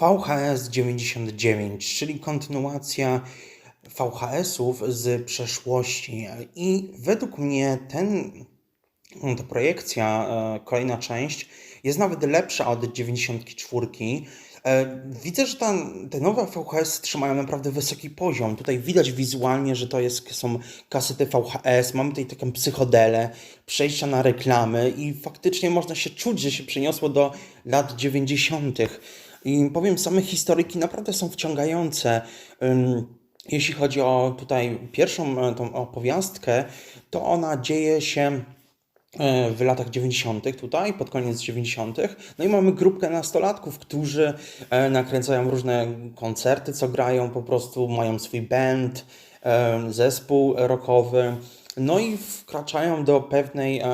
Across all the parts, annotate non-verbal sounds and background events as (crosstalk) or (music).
VHS 99, czyli kontynuacja VHS-ów z przeszłości. I według mnie ten, ta projekcja, e, kolejna część, jest nawet lepsza od 94. E, Widzę, że ta, te nowe VHS trzymają naprawdę wysoki poziom. Tutaj widać wizualnie, że to jest, są kasety VHS, mamy tutaj taką psychodelę, przejścia na reklamy i faktycznie można się czuć, że się przeniosło do lat 90. I powiem, same historyki naprawdę są wciągające. Jeśli chodzi o tutaj pierwszą e, tą opowiastkę, to ona dzieje się e, w latach 90. tutaj, pod koniec 90. No i mamy grupkę nastolatków, którzy e, nakręcają różne koncerty, co grają, po prostu mają swój band, zespół rockowy. No i wkraczają do pewnej e,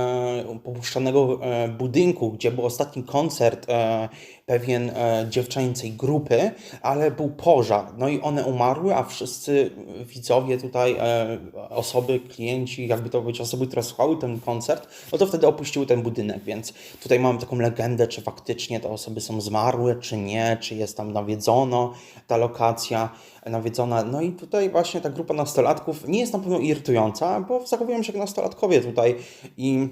opuszczanego e, budynku, gdzie był ostatni koncert pewien e, dziewczęcej grupy, ale był pożar. No i one umarły, a wszyscy widzowie tutaj, e, osoby, klienci, jakby to być osoby, które słuchały ten koncert, no to wtedy opuściły ten budynek, więc tutaj mamy taką legendę, czy faktycznie te osoby są zmarłe, czy nie, czy jest tam nawiedzono ta lokacja nawiedzona. No i tutaj właśnie ta grupa nastolatków nie jest na pewno irytująca, bo zachowują się jak nastolatkowie tutaj i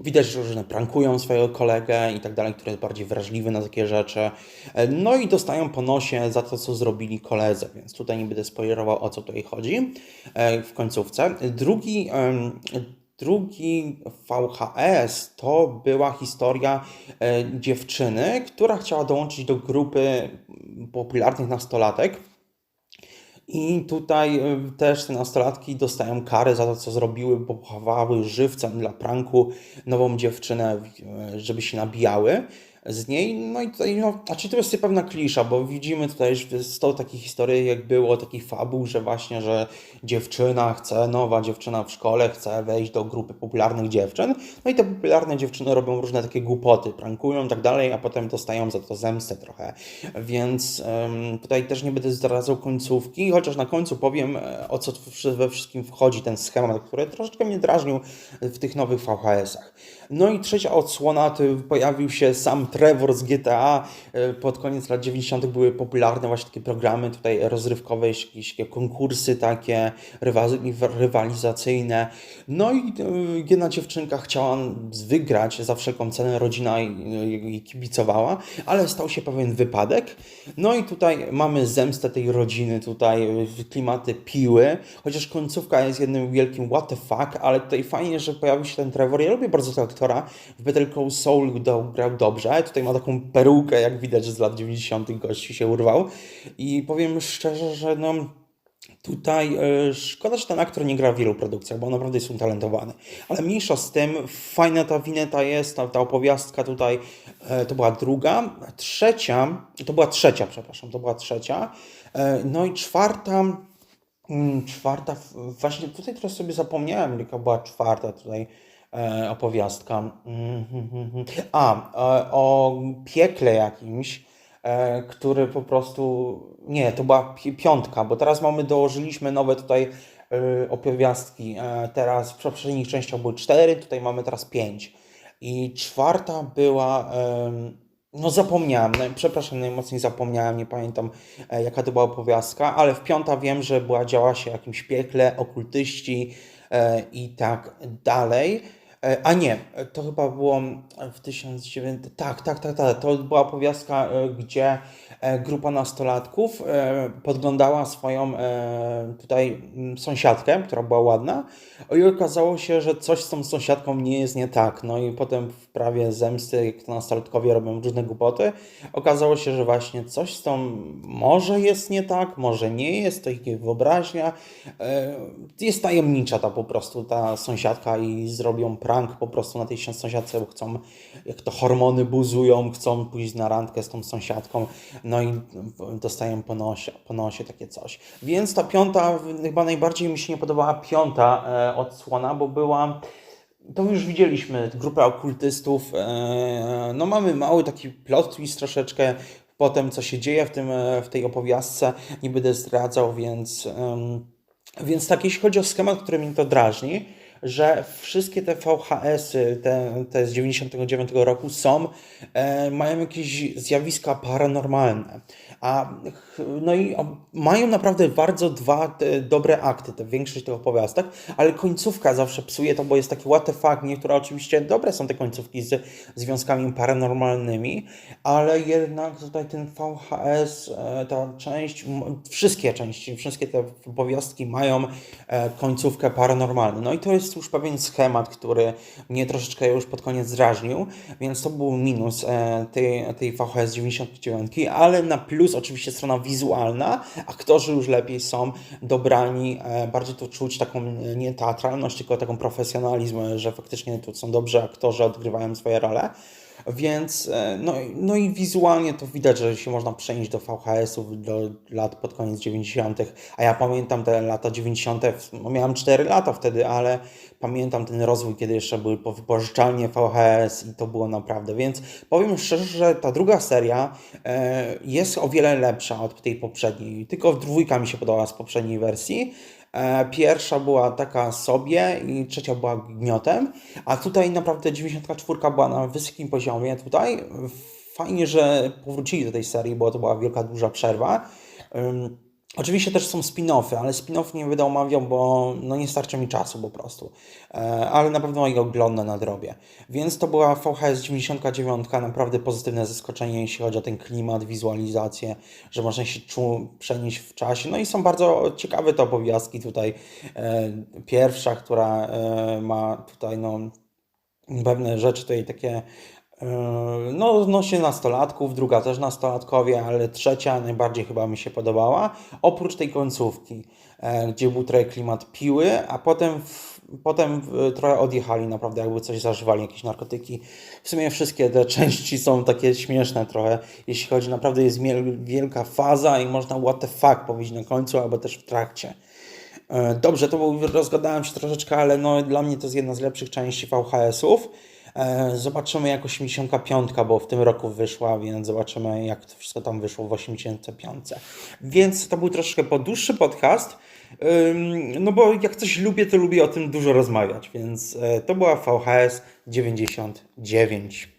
Widać, że prankują swojego kolegę i tak dalej, który jest bardziej wrażliwy na takie rzeczy. E, No i dostają po nosie za to, co zrobili koledze, więc tutaj nie będę spoilerował, o co tutaj chodzi e, w końcówce. Drugi, drugi VHS to była historia e, dziewczyny, która chciała dołączyć do grupy popularnych nastolatek. I tutaj y, też te nastolatki dostają karę za to, co zrobiły, bo pochowały żywcem dla pranku nową dziewczynę, żeby się nabijały z niej. No i tutaj, no, znaczy to jest pewna klisza, bo widzimy tutaj 100 takich historii, jak było, takich fabuł, że właśnie, że dziewczyna chce, nowa dziewczyna w szkole chce wejść do grupy popularnych dziewczyn. No i te popularne dziewczyny robią różne takie głupoty, prankują i tak dalej, a potem dostają za to zemstę trochę. Więc em, tutaj też nie będę zdradzał końcówki, chociaż na końcu powiem, e, o co we wszystkim wchodzi ten schemat, który troszeczkę mnie drażnił w tych nowych VHS-ach. No i trzecia odsłona, to pojawił się sam Trevor z GTA. E, Pod koniec lat 90. były popularne właśnie takie programy tutaj rozrywkowe, jakieś konkursy takie rywa- rywalizacyjne. No i e, jedna dziewczynka chciała wygrać za wszelką cenę, rodzina jej kibicowała, ale stał się pewien wypadek. No i tutaj mamy zemstę tej rodziny, tutaj e, klimaty piły, chociaż końcówka jest jednym wielkim what the fuck, ale tutaj fajnie, że pojawił się ten Trevor. Ja lubię bardzo tego aktora. W Better Call Saul grał dobrze. Tutaj ma taką perukę, jak widać, że z lat 90. gości się urwał. I powiem szczerze, że no. Tutaj e, szkoda, że ten aktor nie gra w wielu produkcjach, bo naprawdę jest utalentowany. Ale mniejsza z tym, fajna ta wineta jest, ta, ta opowiastka tutaj, e, to była druga. Trzecia, to była trzecia, przepraszam, to była trzecia. E, no i czwarta, mm, czwarta, właśnie tutaj teraz sobie zapomniałem, jaka była czwarta tutaj opowiastka. Mhm, mhm. A, e, o piekle jakimś e, który po prostu. Nie, to była pi- piątka, bo teraz mamy, dołożyliśmy nowe tutaj e, opowiastki. E, teraz w poprzednich częściach były cztery, tutaj mamy teraz pięć. I czwarta była. no zapomniałem, przepraszam, najmocniej zapomniałem, nie pamiętam e, jaka to była opowiastka, ale w piąta wiem, że była działa się jakimś piekle, okultyści e, i tak dalej. E, A nie, to chyba było w 1900. Tak, tak, tak, tak. To była opowiastka, e, gdzie e, grupa nastolatków podglądała swoją tutaj mm, sąsiadkę, która była ładna, i okazało się, że coś z tą sąsiadką nie jest nie tak. No i potem w prawie zemsty, jak to nastolatkowie robią różne głupoty, okazało się, że właśnie coś z tą może jest nie tak, może nie jest, to ich wyobraźnia. Jest tajemnicza ta po prostu ta sąsiadka i zrobią prawo prank po prostu na tej sąsiadce, bo chcą, jak to hormony buzują, chcą pójść na randkę z tą sąsiadką, no i dostają po nosie, po nosie takie coś. Więc ta piąta, chyba najbardziej mi się nie podobała piąta e, odsłona, bo była to już widzieliśmy, grupę okultystów. e, No mamy mały taki plot twist troszeczkę potem, co się dzieje w, tym, e, w tej opowiastce. Nie będę zdradzał, więc, więc tak, jeśli chodzi o schemat, który mnie to drażni, że wszystkie te VHS-y, te, te z 99 roku są, e, mają jakieś zjawiska paranormalne. A, no i mają naprawdę bardzo dwa dobre akty, te większość tych opowiastek, ale końcówka zawsze psuje to, bo jest taki what the fuck, niektóre oczywiście dobre są te końcówki z związkami paranormalnymi, ale jednak tutaj ten VHS, e, ta część, wszystkie części, wszystkie te opowiastki mają e, końcówkę paranormalną. No i to jest już pewien schemat, który mnie troszeczkę już pod koniec drażnił, więc to był minus e, tej, tej VHS 99, ale na plus oczywiście strona wizualna, aktorzy już lepiej są dobrani, e, bardziej tu czuć taką e, nie teatralność, tylko taką profesjonalizm, e, że faktycznie tu są dobrzy aktorzy, odgrywają swoje role. Więc e, no, no i wizualnie to widać, że się można przenieść do VHS-ów do lat pod koniec 90., a ja pamiętam te lata 90., no miałem 4 lata wtedy, ale pamiętam ten rozwój, kiedy jeszcze były po- wypożyczalnie VHS i to było naprawdę, więc powiem szczerze, że ta druga seria e, jest o wiele lepsza od tej poprzedniej, tylko dwójka mi się podobała z poprzedniej wersji, Pierwsza była taka sobie i trzecia była gniotem, a tutaj naprawdę 94 była na wysokim poziomie. Tutaj fajnie, że powrócili do tej serii, bo to była wielka, duża przerwa. Oczywiście też są spin-offy, ale spin-off nie będę omawiał, bo no nie starczy mi czasu po prostu. E, Ale na pewno je oglądam na drobie. Więc to była VHS 99, naprawdę pozytywne zaskoczenie, jeśli chodzi o ten klimat, wizualizację, że można się czu, przenieść w czasie. No i są bardzo ciekawe te opowiastki tutaj. E, Pierwsza, która e, ma tutaj no, pewne rzeczy tutaj takie no, odnośnie nastolatków, druga też nastolatkowie, ale trzecia najbardziej chyba mi się podobała, oprócz tej końcówki, e, gdzie był trochę klimat piły, a potem, w, potem trochę odjechali naprawdę, jakby coś zażywali, jakieś narkotyki. W sumie wszystkie te (laughs) części są takie śmieszne trochę, jeśli chodzi, naprawdę jest wielka faza i można what the fuck powiedzieć na końcu, albo też w trakcie. E, Dobrze, to był, rozgadałem się troszeczkę, ale no, dla mnie to jest jedna z lepszych części VHS-ów. E, Zobaczymy jak 85, bo w tym roku wyszła, więc zobaczymy jak to wszystko tam wyszło w 85. Więc to był troszeczkę po dłuższy podcast. No bo jak coś lubię, to lubię o tym dużo rozmawiać, więc e, to była VHS 99.